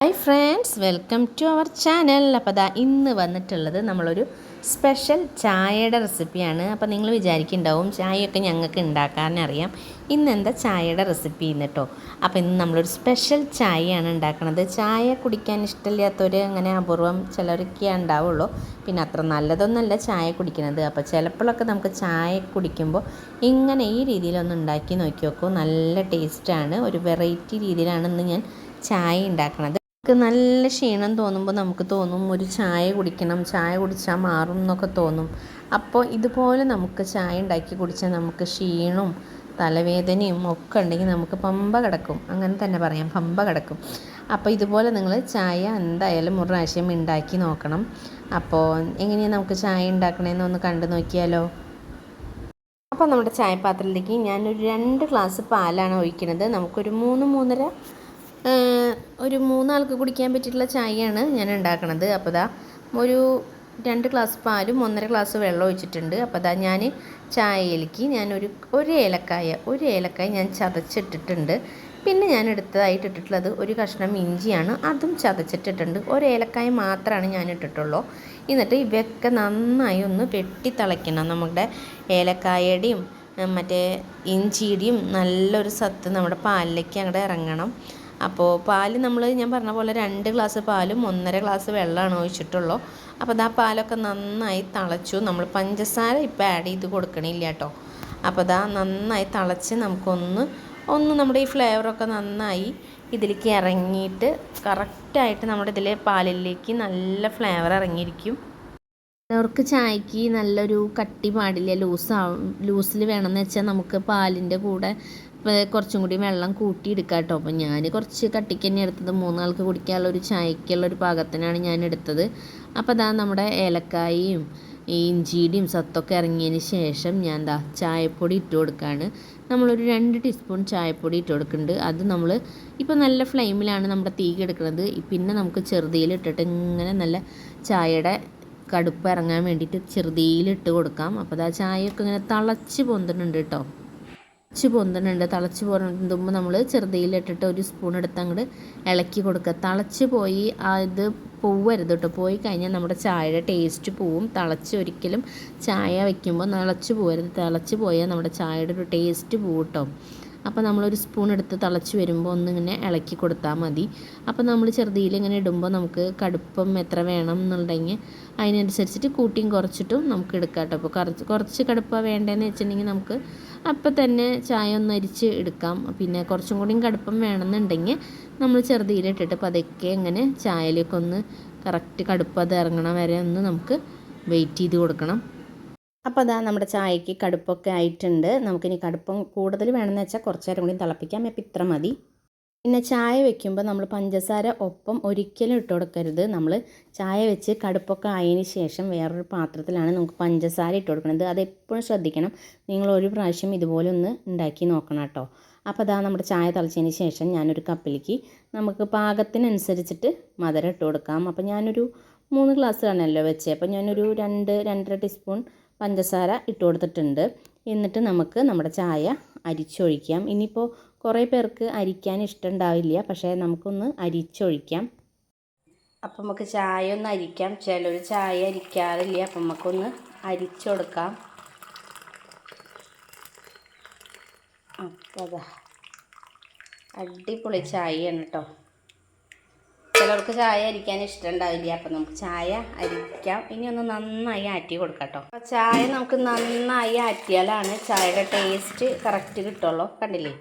Hi friends welcome to our channel അപ്പോൾ ദാ ഇന്ന് വന്നിട്ടുള്ളത് നമ്മളൊരു സ്പെഷ്യൽ ചായയുടെ റെസിപ്പിയാണ് അപ്പോൾ നിങ്ങൾ വിചാരിക്കുന്നുണ്ടാവും ചായയൊക്കെ ഞങ്ങൾക്ക് ഉണ്ടാക്കാനറിയാം ഇന്ന് എന്താ ചായയുടെ റെസിപ്പി ഇന്ന് കേട്ടോ അപ്പോൾ ഇന്ന് നമ്മളൊരു സ്പെഷ്യൽ ചായയാണ് ഉണ്ടാക്കുന്നത് ചായ കുടിക്കാൻ ഇഷ്ടമില്ലാത്തവർ അങ്ങനെ അപൂർവം ചിലരൊക്കെ ഉണ്ടാവുള്ളൂ. പിന്നെ അത്ര നല്ലതൊന്നുമല്ല ചായ കുടിക്കുന്നത് അപ്പോൾ ചിലപ്പോഴൊക്കെ നമുക്ക് ചായ കുടിക്കുമ്പോൾ ഇങ്ങനെ ഈ രീതിയിലൊന്ന് ഉണ്ടാക്കി നോക്കി നോക്കൂ. നല്ല ടേസ്റ്റാണ് ഒരു വെറൈറ്റി രീതിയിലാണ് ഇന്ന് ഞാൻ ചായ ഉണ്ടാക്കണത്. നമുക്ക് നല്ല ക്ഷീണം തോന്നുമ്പോൾ നമുക്ക് തോന്നും ഒരു ചായ കുടിക്കണം ചായ കുടിച്ചാൽ മാറും എന്നൊക്കെ തോന്നും. അപ്പോൾ ഇതുപോലെ നമുക്ക് ചായ ഉണ്ടാക്കി കുടിച്ചാൽ നമുക്ക് ക്ഷീണവും തലവേദനയും ഒക്കെ ഉണ്ടെങ്കിൽ നമുക്ക് പമ്പ കിടക്കും. അങ്ങനെ തന്നെ പറയാം പമ്പ കിടക്കും. അപ്പോൾ ഇതുപോലെ നിങ്ങൾ ചായ എന്തായാലും ഒരു പ്രാവശ്യം ഉണ്ടാക്കി നോക്കണം. അപ്പോൾ എങ്ങനെയാണ് നമുക്ക് ചായ ഉണ്ടാക്കണമെന്ന് ഒന്ന് കണ്ടു നോക്കിയാലോ? അപ്പോൾ നമ്മുടെ ചായപാത്രത്തിലേക്ക് ഞാനൊരു രണ്ട് ഗ്ലാസ് പാലാണ് ഒഴിക്കുന്നത് നമുക്കൊരു മൂന്ന് മൂന്നര ഒരു മൂന്നാൾക്ക് കുടിക്കാൻ പറ്റിയിട്ടുള്ള ചായയാണ് ഞാൻ ഉണ്ടാക്കണത്. അപ്പോൾ ദാ ഒരു രണ്ട് ഗ്ലാസ് പാലും ഒന്നര ഗ്ലാസ് വെള്ളം ഒഴിച്ചിട്ടുണ്ട്. അപ്പോൾ ദാ ഞാൻ ചായയിലേക്ക് ഞാൻ ഒരു ഒരു ഏലക്കായ ഒരു ഏലക്കായ ഞാൻ ചതച്ചിട്ടിട്ടുണ്ട്. പിന്നെ ഞാൻ എടുത്തതായിട്ട് ഇട്ടിട്ടുള്ളത് ഒരു കഷ്ണം ഇഞ്ചിയാണ്. അതും ചതച്ചിട്ടിട്ടുണ്ട്. ഒരു ഏലക്കായ മാത്രമാണ് ഞാൻ ഇട്ടിട്ടുള്ളൂ. എന്നിട്ട് ഇവയൊക്കെ നന്നായി ഒന്ന് വെട്ടി തിളയ്ക്കണം നമ്മുടെ ഏലക്കായയുടെയും മറ്റേ ഇഞ്ചിയുടെയും നല്ലൊരു സത്ത് നമ്മുടെ പാലിലേക്ക് അങ്ങോട്ട് ഇറങ്ങണം. അപ്പോൾ പാൽ നമ്മൾ ഞാൻ പറഞ്ഞ പോലെ രണ്ട് ഗ്ലാസ് പാലും ഒന്നര ഗ്ലാസ് വെള്ളമാണ് ഒഴിച്ചിട്ടുള്ളൂ. അപ്പോൾ ദാ പാലൊക്കെ നന്നായി തിളച്ചു. നമ്മൾ പഞ്ചസാര ഇപ്പോൾ ആഡ് ചെയ്ത് കൊടുക്കണില്ല കേട്ടോ അപ്പോൾ ദാ നന്നായി തിളച്ച് നമുക്കൊന്ന് ഒന്ന് നമ്മുടെ ഈ ഫ്ലേവറൊക്കെ നന്നായി ഇതിലേക്ക് ഇറങ്ങിയിട്ട് കറക്റ്റായിട്ട് നമ്മുടെ ഇതിലെ പാലിലേക്ക് നല്ല ഫ്ലേവർ ഇറങ്ങിയിരിക്കും. അവർക്ക് ചായക്ക് നല്ലൊരു കട്ടി പാടില്ല ലൂസാവും ലൂസിൽ വേണമെന്ന് വെച്ചാൽ നമുക്ക് പാലിന്റെ കൂടെ കുറച്ചും കൂടി വെള്ളം കൂട്ടിയെടുക്കാം കേട്ടോ അപ്പം ഞാൻ കുറച്ച് കട്ടിക്ക് തന്നെ എടുത്തത്. മൂന്നാൾക്ക് കുടിക്കാനുള്ള ഒരു ചായക്കുള്ള ഒരു പാകത്തിനാണ് ഞാൻ എടുത്തത്. അപ്പോൾ അതാ നമ്മുടെ ഏലക്കായയും ഈ ഇഞ്ചിയുടെയും സത്തൊക്കെ ഇറങ്ങിയതിന് ശേഷം ഞാൻ എന്താ ചായപ്പൊടി ഇട്ട് കൊടുക്കുകയാണ് നമ്മളൊരു രണ്ട് ടീസ്പൂൺ ചായപ്പൊടി ഇട്ട് കൊടുക്കുന്നുണ്ട്. അത് നമ്മൾ ഇപ്പോൾ നല്ല ഫ്ലെയിമിലാണ് നമ്മുടെ തീ കെടുക്കുന്നത് പിന്നെ നമുക്ക് ചെറുതിയിലിട്ടിട്ട് ഇങ്ങനെ നല്ല ചായയുടെ കടുപ്പ് ഇറങ്ങാൻ വേണ്ടിയിട്ട് ചെറുതിയിലിട്ട് കൊടുക്കാം. അപ്പോൾ അത് ആ ചായയൊക്കെ ഇങ്ങനെ തിളച്ച് പൊന്തിട്ടുണ്ട് കേട്ടോ. തിളച്ച് പൊന്തുന്നുണ്ട്. തിളച്ച് പൊന്തുമ്പോൾ നമ്മൾ ചെറുതയിലിട്ടിട്ട് ഒരു സ്പൂൺ എടുത്ത് അങ്ങോട്ട് ഇളക്കി കൊടുക്കുക. തിളച്ച് പോയി ആ ഇത് പോവരുത് കേട്ടോ പോയി കഴിഞ്ഞാൽ നമ്മുടെ ചായയുടെ ടേസ്റ്റ് പോവും. തിളച്ച് ഒരിക്കലും ചായ വയ്ക്കുമ്പോൾ തിളച്ച് പോകരുത് തിളച്ച് പോയാൽ നമ്മുടെ ചായയുടെ ഒരു ടേസ്റ്റ് പോവും കേട്ടോ അപ്പോൾ നമ്മളൊരു സ്പൂൺ എടുത്ത് തിളച്ച് വരുമ്പോൾ ഒന്നിങ്ങനെ ഇളക്കി കൊടുത്താൽ മതി. അപ്പോൾ നമ്മൾ ചെറുതിയിൽ ഇങ്ങനെ ഇടുമ്പോൾ നമുക്ക് കടുപ്പം എത്ര വേണം എന്നുണ്ടെങ്കിൽ അതിനനുസരിച്ചിട്ട് കൂട്ടിയും കുറച്ചിട്ടും നമുക്ക് എടുക്കാം കേട്ടോ അപ്പോൾ കുറച്ച് കുറച്ച് കടുപ്പം വേണ്ടതെന്ന് വെച്ചിട്ടുണ്ടെങ്കിൽ നമുക്ക് അപ്പം തന്നെ ചായ ഒന്ന് അരിച്ച് എടുക്കാം. പിന്നെ കുറച്ചും കൂടിയും കടുപ്പം വേണമെന്നുണ്ടെങ്കിൽ നമ്മൾ ചെറുതിയിലിട്ടിട്ട് പതുക്കെ ഇങ്ങനെ ചായയിലേക്ക് ഒന്ന് കറക്റ്റ് കടുപ്പ് അത് ഇറങ്ങണ വരെ ഒന്ന് നമുക്ക് വെയിറ്റ് ചെയ്ത് കൊടുക്കണം. അപ്പോൾ അതാ നമ്മുടെ ചായക്ക് കടുപ്പൊക്കെ ആയിട്ടുണ്ട്. നമുക്കിനി കടുപ്പം കൂടുതൽ വേണമെന്ന് വെച്ചാൽ കുറച്ച് നേരം കൂടി തിളപ്പിക്കാം. അപ്പോൾ ഇത്ര മതി. പിന്നെ ചായ വെക്കുമ്പോൾ നമ്മൾ പഞ്ചസാര ഒപ്പം ഒരിക്കലും ഇട്ട് കൊടുക്കരുത്. നമ്മൾ ചായ വെച്ച് കടുപ്പൊക്കെ ആയതിന് ശേഷം വേറൊരു പാത്രത്തിലാണ് നമുക്ക് പഞ്ചസാര ഇട്ട് കൊടുക്കുന്നത് അത് എപ്പോഴും ശ്രദ്ധിക്കണം. നിങ്ങൾ ഒരു പ്രാവശ്യം ഇതുപോലെ ഒന്ന് ഉണ്ടാക്കി നോക്കണം കേട്ടോ. അപ്പോൾ അതാ നമ്മുടെ ചായ തിളച്ചതിന് ശേഷം ഞാനൊരു കപ്പിലേക്ക് നമുക്ക് പാകത്തിനനുസരിച്ചിട്ട് മധുരം ഇട്ട് കൊടുക്കാം. അപ്പോൾ ഞാനൊരു മൂന്ന് ഗ്ലാസ്സിലാണല്ലോ വെച്ചത് അപ്പോൾ ഞാനൊരു രണ്ട് രണ്ടര ടീസ്പൂൺ പഞ്ചസാര ഇട്ട് കൊടുത്തിട്ടുണ്ട്. എന്നിട്ട് നമുക്ക് നമ്മുടെ ചായ അരിച്ചൊഴിക്കാം. ഇനിയിപ്പോൾ കുറേ പേർക്ക് അരിക്കാൻ ഇഷ്ടമുണ്ടാവില്ല പക്ഷേ നമുക്കൊന്ന് അരിച്ചൊഴിക്കാം. അപ്പം നമുക്ക് ചായ ഒന്ന് അരിക്കാം. ചിലർ ചായ അരിക്കാറില്ല അപ്പം നമുക്കൊന്ന് അരിച്ചൊടുക്കാം. അപ്പോൾ അതാ. അടിപൊളി ചായയാണ് കേട്ടോ ചിലർക്ക് ചായ അരിക്കാൻ ഇഷ്ടമുണ്ടാവില്ല അപ്പം നമുക്ക് ചായ അരിക്കാം. ഇനി ഒന്ന് നന്നായി ആറ്റി കൊടുക്കാം കേട്ടോ ചായ നമുക്ക് നന്നായി ആറ്റിയാലാണ് ചായയുടെ ടേസ്റ്റ് കറക്റ്റ് കിട്ടുള്ളൂ. കണ്ടില്ലേ?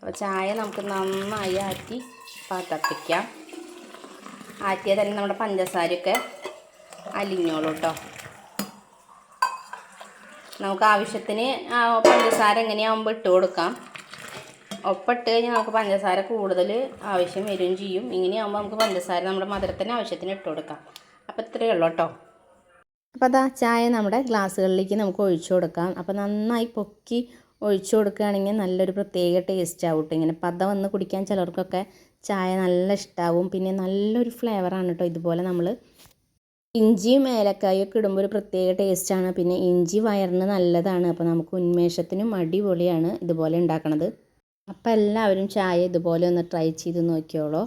അപ്പോൾ ചായ നമുക്ക് നന്നായി ആറ്റി പാത്തപ്പിക്കാം ആറ്റിയാൽ തന്നെ നമ്മുടെ പഞ്ചസാരയൊക്കെ അലിഞ്ഞോളൂ കേട്ടോ നമുക്ക് ആവശ്യത്തിന് പഞ്ചസാര എങ്ങനെയാകുമ്പോൾ ഇട്ട് കൊടുക്കാം. ഒപ്പിട്ട് കഴിഞ്ഞാൽ നമുക്ക് പഞ്ചസാര കൂടുതൽ ആവശ്യം വരികയും ചെയ്യും. ഇങ്ങനെയാകുമ്പോൾ നമുക്ക് പഞ്ചസാര നമ്മുടെ മധുരത്തിന് ആവശ്യത്തിന് ഇട്ട് കൊടുക്കാം. അപ്പോൾ ഇത്രയേ ഉള്ളൂ കേട്ടോ അപ്പോൾ അതാ ചായ നമ്മുടെ ഗ്ലാസ്സുകളിലേക്ക് നമുക്ക് ഒഴിച്ചു കൊടുക്കാം. അപ്പോൾ നന്നായി പൊക്കി ഒഴിച്ചു കൊടുക്കുകയാണെങ്കിൽ നല്ലൊരു പ്രത്യേക ടേസ്റ്റ് ആവും കേട്ടോ ഇങ്ങനെ പത വന്ന് കുടിക്കാൻ ചിലർക്കൊക്കെ ചായ നല്ല ഇഷ്ടമാവും പിന്നെ നല്ലൊരു ഫ്ലേവറാണ് കേട്ടോ ഇതുപോലെ നമ്മൾ ഇഞ്ചിയും ഏലക്കായും ഒക്കെ ഇടുമ്പോൾ ഒരു പ്രത്യേക ടേസ്റ്റാണ് പിന്നെ ഇഞ്ചി വയറിന് നല്ലതാണ്. അപ്പോൾ നമുക്ക് ഉന്മേഷത്തിനും അടിപൊളിയാണ് ഇതുപോലെ ഉണ്ടാക്കണത്. അപ്പോൾ എല്ലാവരും ചായ ഇതുപോലെ ഒന്ന് ട്രൈ ചെയ്ത് നോക്കിയോളൂ.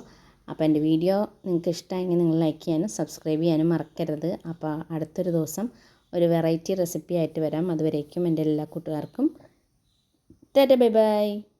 അപ്പോൾ എന്റെ വീഡിയോ നിങ്ങൾക്ക് ഇഷ്ടമായെങ്കിൽ നിങ്ങൾ ലൈക്ക് ചെയ്യാനും സബ്സ്ക്രൈബ് ചെയ്യാനും മറക്കരുത്. അപ്പോൾ അടുത്തൊരു ദിവസം ഒരു വെറൈറ്റി റെസിപ്പി ആയിട്ട് വരാം. അതുവരേക്കും എന്റെ എല്ലാ കൂട്ടുകാർക്കും Dadah, bye-bye.